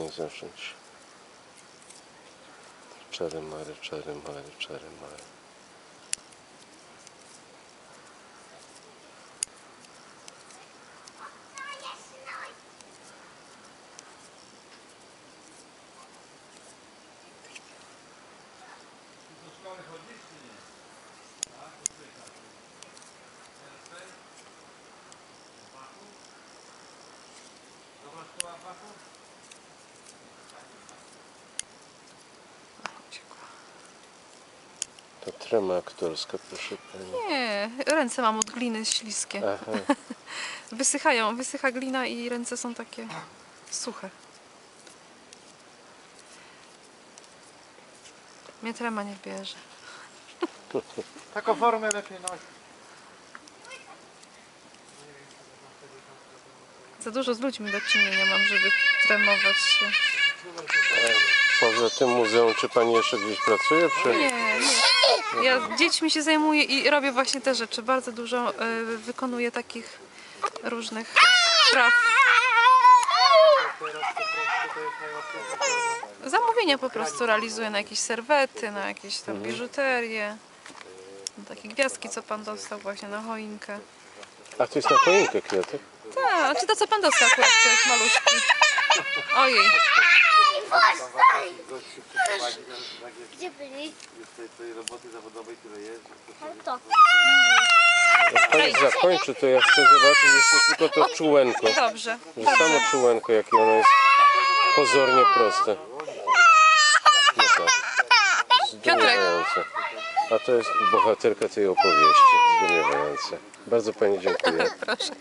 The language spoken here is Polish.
Pani zawrzeć. Czary mary, czary mary, czary mary. To trema aktorska, proszę Pani. Nie, ręce mam od gliny śliskie. Aha, Wysychają, wysycha glina i ręce są takie suche. Mnie trema nie bierze. Taką formę lepiej nosić. Za dużo z ludźmi do czynienia mam, żeby tremować się. poza tym muzeum, czy Pani jeszcze gdzieś pracuje? Przy... Nie, nie. Ja dziećmi się zajmuję i robię właśnie te rzeczy. Bardzo dużo y, wykonuję takich różnych spraw. Zamówienia po prostu realizuję na jakieś serwety, na jakieś tam biżuterię. Na Takie gwiazdki, co pan dostał właśnie na choinkę. A to jest na choinkę kwiatek? Tak, czy to co pan dostał akurat, to jest Gdzie byli? tej roboty zawodowej, tyle jest. To. Jak Pani zakończy, to ja chcę zobaczyć jeszcze tylko to czułenko. dobrze. Że samo czułenko, jakie ono jest pozornie proste. No tak. Zdumiewające. A to jest bohaterka tej opowieści. Zdumiewające. Bardzo Pani dziękuję. Proszę.